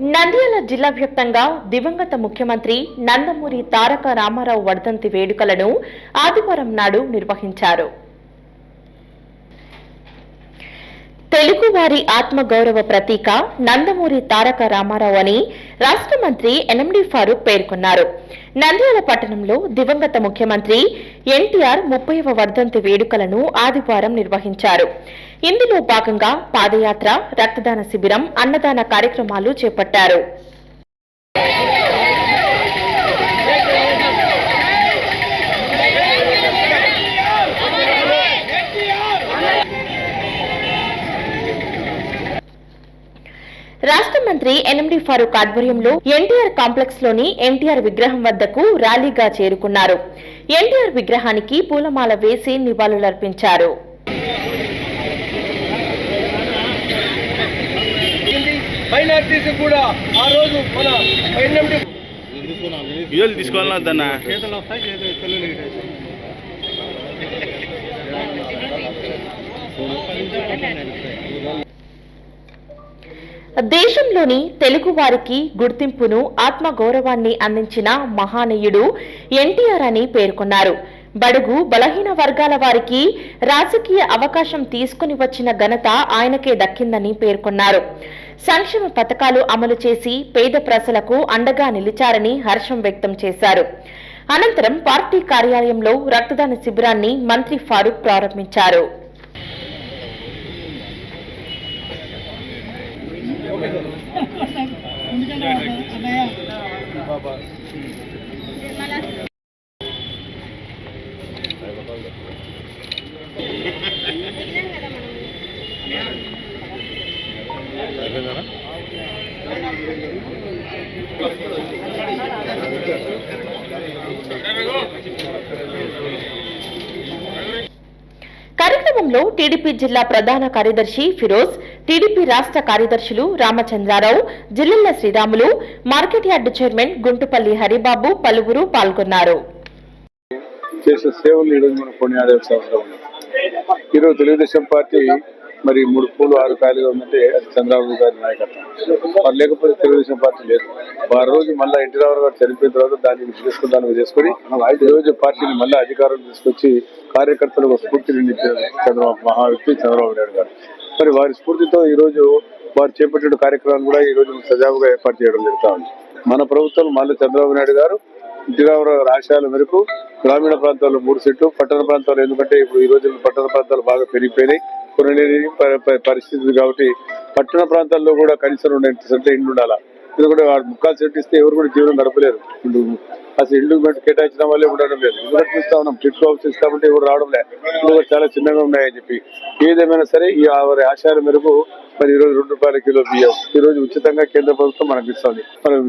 నంద్యాల జిల్లా వ్యాప్తంగా దివంగత ముఖ్యమంత్రి నందమూరి తారక రామారావు వర్ధంతి వేడుకలను ఆదివారం నాడు నిర్వహించారు. తెలుగువారి ఆత్మగౌరవ ప్రతీక నందమూరి తారక రామారావు అని రాష్ట్ర మంత్రి ఎన్ఎండి ఫారూక్ పేర్కొన్నారు. నంద్యాల పట్టణంలో దివంగత ముఖ్యమంత్రి ఎన్టీఆర్ ముప్పైవ వర్ధంతి వేడుకలను ఆదివారం నిర్వహించారు. ఇందులో భాగంగా పాదయాత్ర రక్తదాన శిబిరం అన్నదాన కార్యక్రమాలు చేపట్టారు. రాష్ట్ర మంత్రి ఎన్ఎండి ఫారూక్ ఆధ్వర్యంలో ఎన్టీఆర్ కాంప్లెక్స్లోని ఎన్టీఆర్ విగ్రహం వద్దకు ర్యాలీగా చేరుకున్నారు ఎన్టీఆర్ విగ్రహానికి పూలమాల వేసి నివాళులర్పించారు మైనార్టీస్ కూడా ఆ రోజు మన ఎన్ఎండి వీడియోలు తీసుకోవాలన్నా వద్దన్నా చేతులు వస్తాయి చేతులు తెలుగు దేశంలోని తెలుగు వారికి గుర్తింపును ఆత్మగౌరవాన్ని అందించిన మహానీయుడు ఎన్టీఆర్ అని పేర్కొన్నారు. బడుగు బలహీన వర్గాల వారికి రాజకీయ అవకాశం తీసుకుని వచ్చిన ఘనత ఆయనకే దక్కిందని పేర్కొన్నారు. సంక్షేమ పథకాలు అమలు చేసి పేద ప్రజలకు అండగా నిలిచారని హర్షం వ్యక్తం చేశారు. అనంతరం పార్టీ కార్యాలయంలో రక్తదాన శిబిరాన్ని మంత్రి ఫారూక్ ప్రారంభించారు. కార్యక్రమంలో టీడీపీ జిల్లా ప్రధాన కార్యదర్శి ఫిరోజ్ టీడీపీ రాష్ట్ర కార్యదర్శులు Ramachandra Rao Jillella Sriramulu market yard chairman Guntupalli Haribabu పలువురు పాల్గొన్నారు. చేసిన సేవలు ఈరోజు మనం కొనియాడాల్సిన అవసరం ఉంది ఈరోజు తెలుగుదేశం పార్టీ మరి మూడు పూలు ఆరు కాయలుగా ఉందంటే అది చంద్రబాబు గారి నాయకత్వం. మరి లేకపోతే తెలుగుదేశం పార్టీ లేదు. ఆ రోజు మళ్ళీ ఎన్టీ రామారావు గారు చనిపోయిన తర్వాత దాన్ని తీసుకుందాన్ని చేసుకుని రోజు పార్టీని మళ్ళీ అధికారం తీసుకొచ్చి కార్యకర్తలకు స్ఫూర్తి స్ఫూర్తిని చంద్రబాబు మహావ్యక్తి చంద్రబాబు నాయుడు గారు. మరి వారి స్ఫూర్తితో ఈ రోజు వారు చేపట్టిన కార్యక్రమాన్ని కూడా ఈ రోజు సజావుగా ఏర్పాటు చేయడం జరుగుతా ఉంది మన ప్రభుత్వం మళ్ళీ చంద్రబాబు నాయుడు గారు ఎన్టీరామారావు ఆశయాల మేరకు గ్రామీణ ప్రాంతాల్లో మూడు సెట్లు పట్టణ ప్రాంతాలు ఎందుకంటే ఇప్పుడు ఈ రోజుల్లో పట్టణ ప్రాంతాలు బాగా పెరిగిపోయినాయి. కొనలేని పరిస్థితి కాబట్టి పట్టణ ప్రాంతాల్లో కూడా కనీసం రెండు సెంట్లు ఇండ్లు ఉండాలా? ఎందుకంటే వాడు ముక్కాలు సెంట్ ఇస్తే ఎవరు కూడా జీవనం గడపలేరు. ఇప్పుడు అసలు ఇల్లు కేటాయించడం కేటాయించిన వాళ్ళే ఉండడం లేదు ఎందుకంటే చూస్తా ఉన్నాం. టిట్ హౌస్ ఇస్తామంటే ఎవరు రావడం లేదు చాలా చిన్నగా ఉన్నాయని చెప్పి. ఏదేమైనా సరే ఈ వారి ఆశయాల మేరకు మరి ఈరోజు రెండు రూపాయల కిలో బియ్యం ఈ రోజు ఉచితంగా కేంద్ర ప్రభుత్వం మనకి ఇస్తుంది. మనం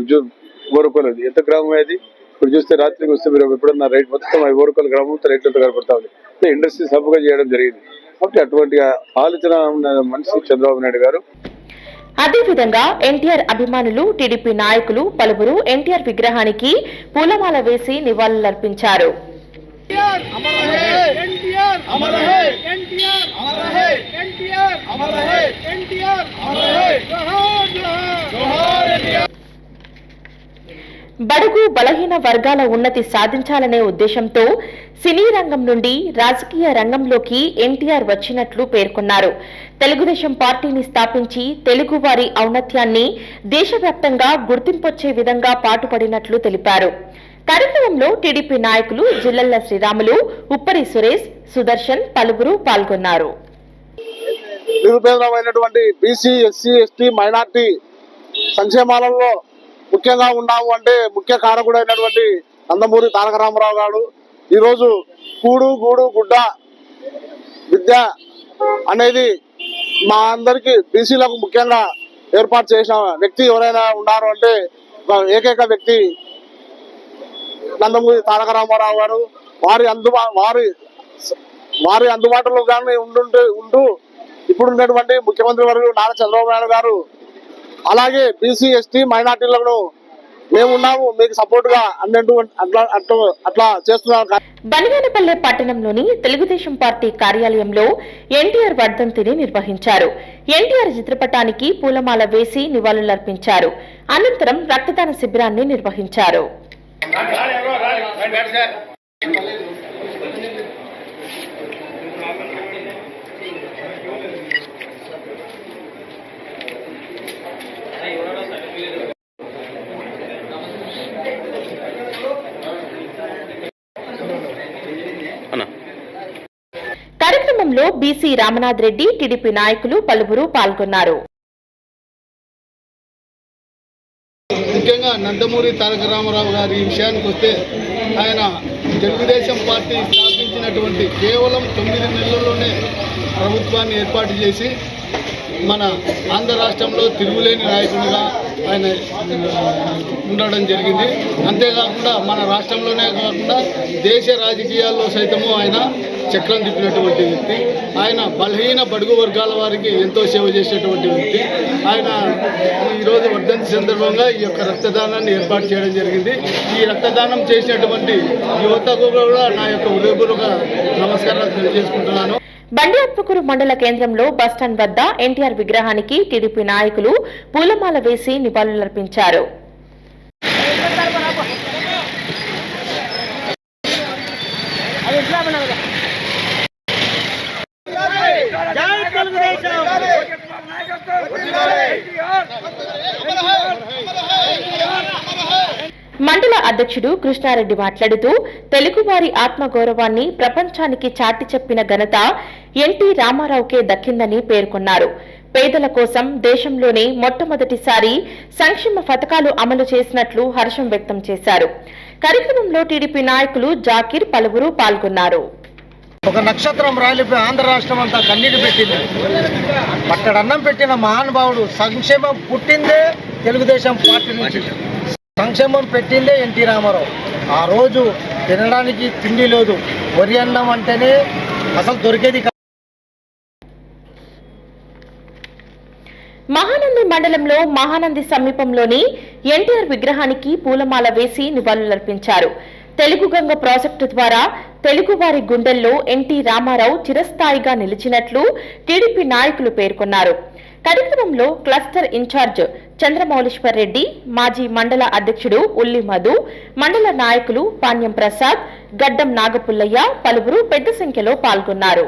ఓరుకోలేదు ఎంత గ్రామం అది? ఇప్పుడు చూస్తే రాత్రికి వస్తే మీరు ఎప్పుడన్నా రైట్ మొత్తం ఆ ఓరుకోల గ్రామం రైతులతో కనపడతా ఉంది. ఇండస్ట్రీ సబ్బుగా చేయడం జరిగింది. కాబట్టి అటువంటి ఆలోచన ఉన్న మనిషి చంద్రబాబు నాయుడు గారు అదేవిధంగా ఎన్టీఆర్ అభిమానులు టీడీపీ నాయకులు పలువురు ఎన్టీఆర్ విగ్రహానికి పూలమాల వేసి నివాళులర్పించారు. బడుగు బలహీన వర్గాల ఉన్నతి సాధించాలనే ఉద్దేశంతో సినీ రంగం నుండి రాజకీయ రంగంలోకి ఎన్టీఆర్ వచ్చినట్లు పేర్కొన్నారు. తెలుగుదేశం పార్టీని స్థాపించి తెలుగువారి ఔన్నత్యాన్ని దేశవ్యాప్తంగా గుర్తింపొచ్చే విధంగా పాటుపడినట్లు తెలిపారు. కార్యక్రమంలో టీడీపీ నాయకులు జిల్లెళ్ళ శ్రీరాములు ఉప్పరి సురేష్ సుదర్శన్ పలువురు పాల్గొన్నారు. నిరుపేదమైనటువంటి బీసీ ఎస్సీ ఎస్టీ మైనార్టీ సంక్షేమాలలో ముఖ్యంగా ఉన్నాము అంటే ముఖ్య కారకుడైనటువంటి నందమూరి తారక రామారావు గారు ఈరోజు కూడు గూడు గుడ్డ విద్య అనేది మా అందరికీ బీసీలకు ముఖ్యంగా ఏర్పాటు చేసిన వ్యక్తి ఎవరైనా ఉన్నారు అంటే ఒక ఏకైక వ్యక్తి నందమూరి తారక రామారావు గారు. వారి అందుబా వారి వారి అందుబాటులో కానీ ఉండుంటే ఉంటూ ఇప్పుడు ఉన్నటువంటి ముఖ్యమంత్రి వర్యులు నారా చంద్రబాబు నాయుడు గారు అలాగే బీసీ ఎస్టీ మైనార్టీలను మేమున్నాము మీకు సపోర్ట్గా అన్నట్టు అట్లా అట్లా అట్లా బనగానపల్లె పట్టణంలోని తెలుగుదేశం పార్టీ కార్యాలయంలో ఎన్టీఆర్ వర్ధంతిని నిర్వహించారు. ఎన్టీఆర్ చిత్రపటానికి పూలమాల వేసి నివాళులర్పించారు. అనంతరం రక్తదాన శిబిరాన్ని నిర్వహించారు. కార్యక్రమంలో బీసీ రామనాథ్ రెడ్డి టీడీపీ నాయకులు పలువురు పాల్గొన్నారు. ముఖ్యంగా నందమూరి తారక రామారావు గారి విషయానికి వస్తే ఆయన తెలుగుదేశం పార్టీ స్థాపించినటువంటి కేవలం తొమ్మిది నెలల్లోనే ప్రభుత్వాన్ని ఏర్పాటు చేసి మన ఆంధ్ర రాష్ట్రంలో తిరుగులేని నాయకునిగా ఆయన ఉండడం జరిగింది. అంతేకాకుండా మన రాష్ట్రంలోనే కాకుండా దేశ రాజకీయాల్లో సైతము ఆయన చక్రం తిప్పినటువంటి వ్యక్తి ఆయన బలహీన బడుగు వర్గాల వారికి ఎంతో సేవ చేసేటువంటి వ్యక్తి. ఆయన ఈరోజు వర్ధంతి సందర్భంగా ఈ యొక్క రక్తదానాన్ని ఏర్పాటు చేయడం జరిగింది. ఈ రక్తదానం చేసినటువంటి యువతకు కూడా నా యొక్క ఉదయపూర్వక నమస్కారాలు తెలియజేసుకుంటున్నాను. బండి ఆత్మకూరు మండల కేంద్రంలో బస్టాండ్ వద్ద ఎన్టీఆర్ విగ్రహానికి టీడీపీ నాయకులు పూలమాల వేసి నివాళులర్పించారు. మండల అధ్యక్షుడు కృష్ణారెడ్డి మాట్లాడుతూ తెలుగువారి ఆత్మగౌరవాన్ని ప్రపంచానికి చాటి చెప్పిన ఘనత ఎన్టీ రామారావుకే దక్కిందని పేర్కొన్నారు. పేదల కోసం దేశంలోనే మొట్టమొదటిసారి సంక్షేమ పథకాలు అమలు చేసినట్లు హర్షం వ్యక్తం చేశారు. కార్యక్రమంలో టీడీపీ నాయకులు జాకీర్ పలువురు పాల్గొన్నారు. ఒక నక్షత్రం రాలిపోయి ఆంధ్ర రాష్ట్రం అంతా కన్నీటి పెట్టింది. పట్టడన్నం పెట్టిన మహానుభావుడు సంక్షేమం పుట్టిందే తెలుగుదేశం పార్టీ నుంచి. సంక్షేమం పెట్టిందే ఎన్టీ రామారావు. ఆ రోజు తినడానికి తిండి లేదు. వరి అన్నం అంటేనే అసలు దొరికేది మహానంది మండలంలో మహానంది సమీపంలోని ఎన్టీఆర్ విగ్రహానికి పూలమాల వేసి నివాళులర్పించారు. తెలుగు గంగ ప్రాజెక్టు ద్వారా తెలుగువారి గుండెల్లో ఎన్టీ రామారావు చిరస్థాయిగా నిలిచినట్లు టీడీపీ నాయకులు పేర్కొన్నారు. కార్యక్రమంలో క్లస్టర్ ఇన్ఛార్జ్ చంద్రమౌళేశ్వర్ రెడ్డి మాజీ మండల అధ్యక్షుడు ఉల్లి మధు మండల నాయకులు పాణ్యం ప్రసాద్ గడ్డం నాగపుల్లయ్య పలువురు పెద్ద సంఖ్యలో పాల్గొన్నారు.